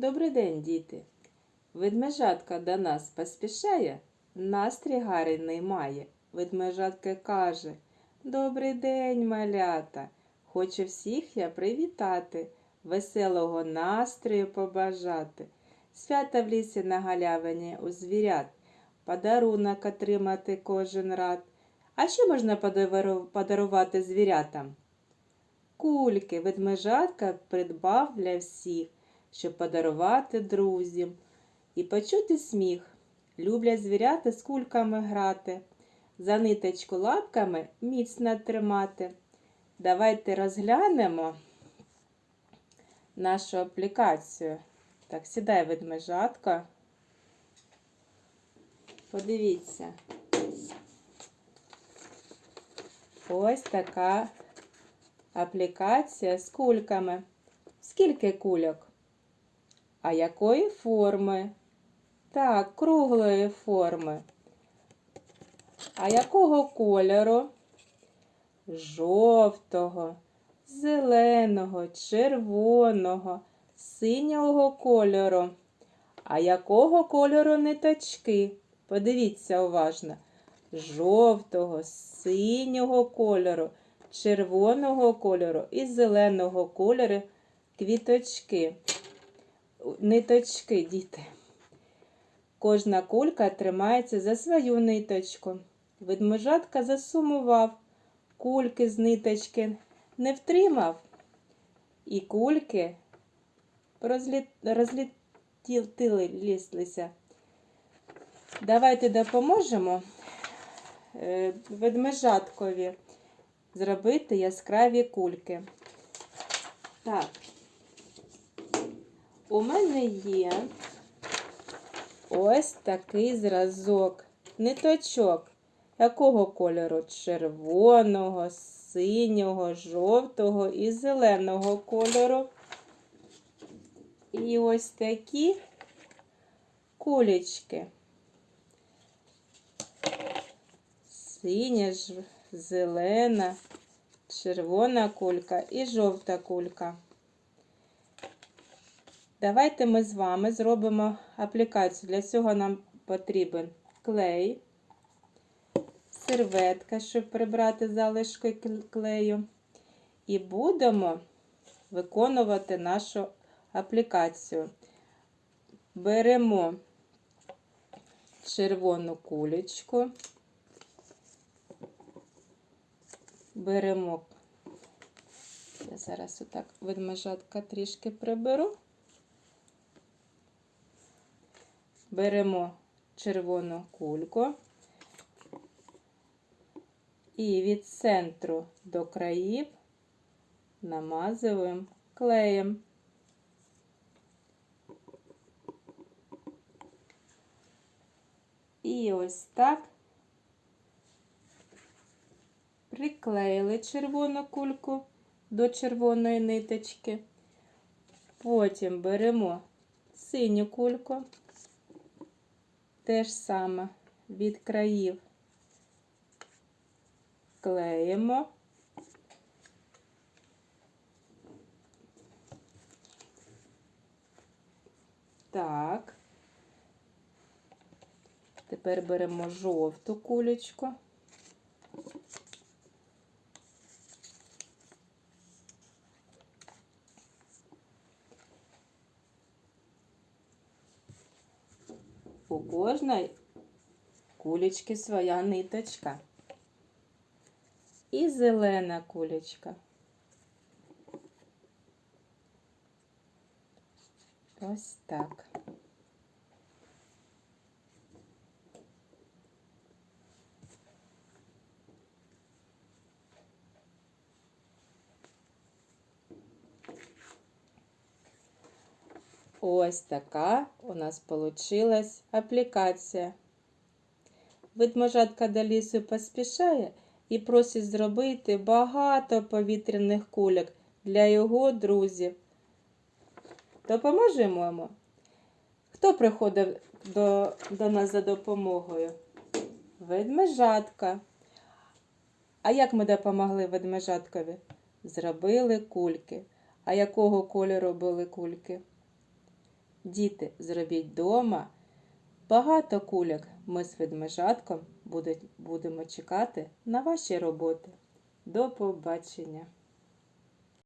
Добрий день, діти. Ведмежатка до нас поспішає, настрій гарний має. Ведмежатка каже: Добрий день, малята. Хочу всіх я привітати, веселого настрою побажати. Свята в лісі на галявині у звірят, подарунок отримати кожен рад. А що можна подарувати звірятам? Кульки ведмежатка придбав для всіх, щоб подарувати друзям і почути сміх. Люблять звірята з кульками грати, за ниточку лапками міцно тримати. Давайте розглянемо нашу аплікацію. Так, сідай ведмежатка. Подивіться. Ось така аплікація з кульками. Скільки кульок? А якої форми? Так, круглої форми. А якого кольору? Жовтого, зеленого, червоного, синього кольору. А якого кольору ниточки? Подивіться уважно. Жовтого, синього кольору, червоного кольору і зеленого кольору квіточки. Ниточки, діти. Кожна кулька тримається за свою ниточку. Ведмежатка засумував, кульки з ниточки не втримав, і кульки розлі... розлітилися. Давайте допоможемо е, ведмежаткові зробити яскраві кульки. Так, у мене є ось такий зразок ниточок. Якого кольору? Червоного, синього, жовтого і зеленого кольору. І ось такі кулечки. Синя, зелена, червона кулька і жовта кулька. Давайте ми з вами зробимо аплікацію. Для цього нам потрібен клей, серветка, щоб прибрати залишки клею. І будемо виконувати нашу аплікацію. Беремо червону кулечку, беремо, я зараз отак ведмежатка трішки приберу. Беремо червону кульку і від центру до країв намазуємо клеєм. І ось так приклеїли червону кульку до червоної ниточки. Потім беремо синю кульку, те ж саме від країв клеїмо. Так. Тепер беремо жовту кулечку. У кожної кулечки своя ниточка. І зелена кулечка. Ось так. Ось така у нас получилась аплікація. Ведмежатка до поспішає і просить зробити багато повітряних кульок для його друзів. Допоможемо йому? Хто приходив до, до нас за допомогою? Ведмежатка. А як ми допомогли ведмежаткові? Зробили кульки. А якого кольору були кульки? Діти, зробіть дома. Багато куляк ми з ведмежатком будемо чекати на ваші роботи. До побачення!